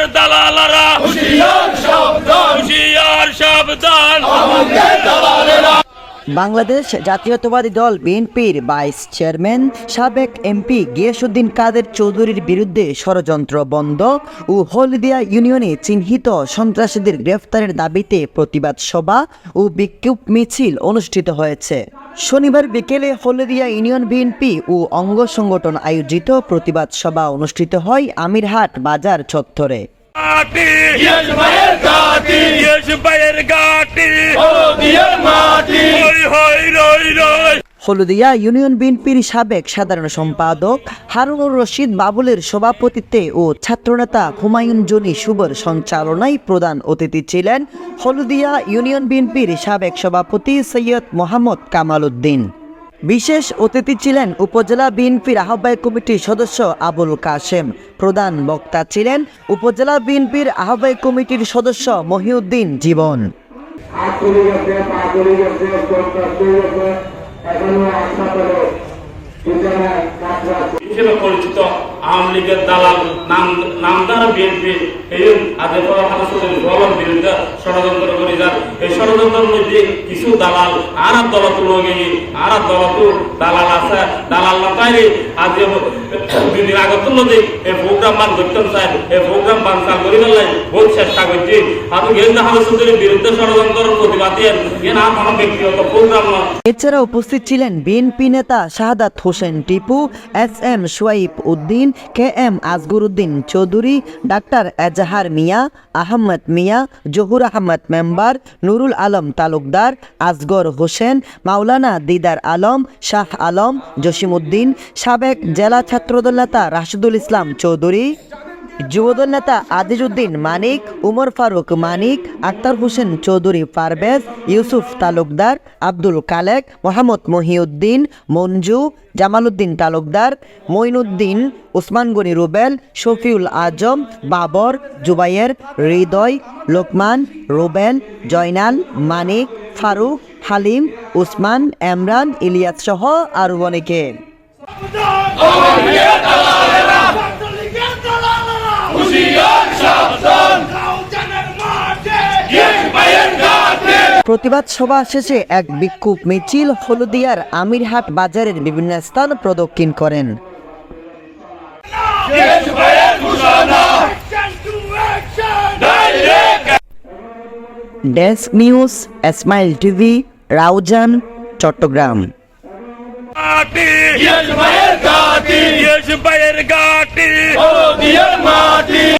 আমাদের দালালারা। হুশিয়ার সাবধান। আমাদের দালালেরা। বাংলাদেশ জাতীয়তাবাদী দল বিএনপির ভাইস চেয়ারম্যান সাবেক এমপি গিয়াসুদ্দিন কাদের চৌধুরীর বিরুদ্ধে ষড়যন্ত্র বন্ধ ও হলদিয়া ইউনিয়নে চিহ্নিত সন্ত্রাসীদের গ্রেফতারের দাবিতে প্রতিবাদ সভা ও বিক্ষোভ মিছিল অনুষ্ঠিত হয়েছে। শনিবার বিকেলে হলদিয়া ইউনিয়ন বিএনপি ও অঙ্গ সংগঠন আয়োজিত প্রতিবাদ সভা অনুষ্ঠিত হয় আমিরহাট বাজার চত্বরে। হলদিয়া ইউনিয়ন বিএনপির সাবেক সাধারণ সম্পাদক হারুনুর রশিদ বাবুলের সভাপতিত্বে ও ছাত্রনেতা হুমায়ুন জনি শুভর সঞ্চালনায় প্রধান অতিথি ছিলেন হলদিয়া ইউনিয়ন বিএনপির সাবেক সভাপতি সৈয়দ মোহাম্মদ কামাল উদ্দিন। বিশেষ অতিথি ছিলেন উপজেলা বিএনপির আহ্বায়ক কমিটির সদস্য আবুল কাশেম। প্রধান বক্তা ছিলেন উপজেলা বিএনপির আহ্বায়ক কমিটির সদস্য মহিউদ্দিন জীবন। এখনও হাসপাতালে হিসেবে পরিচিত আওয়ামী লীগের দালাল বিএনপি বিরুদ্ধে ষড়যন্ত্র করে যান। এই ষড়যন্ত্রের মধ্যে কিছু দালাল আর আর দালাল আছে। দালাল না পাইলে আজ দুই দিন আগত এই প্রোগ্রাম মান চাই এই প্রোগ্রাম বানচাল করি ফেলাই বহুত চেষ্টা করছি। আর বিরুদ্ধে প্রতিবাদে ব্যক্তিগত প্রোগ্রাম এছাড়া উপস্থিত ছিলেন বিএনপি নেতা Shahadat Hossain Tipu, S M Soaib Uddin, K M Azgar Uddin Chowdhury, doctor Ezahar Mia, Ahmed Mia, Jahur Ahmed member, Nurul Alam Talukdar Asgar Hossain, মাওলানা দিদার আলম, শাহ আলম জসিম উদ্দিন সাবেক জেলা ছাত্রদল নেতা রাশিদুল ইসলাম চৌধুরী। যুবদল নেতা আজিজউদ্দিন মানিক, উমর ফারুক মানিক, আক্তার হোসেন চৌধুরী পারভেজ, ইউসুফ তালুকদার, আব্দুল কালেক, মোহাম্মদ মহিউদ্দিন, মঞ্জু, জামালউদ্দিন তালুকদার, মঈনুদ্দিন, উসমান গনি রুবেল, শফিউল আজম, বাবর জুবাইয়ের হৃদয়, লোকমান, রুবেল, জয়নাল, মানিক, ফারুক, হালিম, উসমান এমরান ইলিয়াস সহ আরও অনেকে। প্রতিবাদ সভা শেষে এক বিক্ষোভ মিছিল হলদিয়ার আমিরহাট বাজারের বিভিন্ন স্থান প্রদক্ষিণ করেন। Desk news, smile TV, Raozan, Chittagong.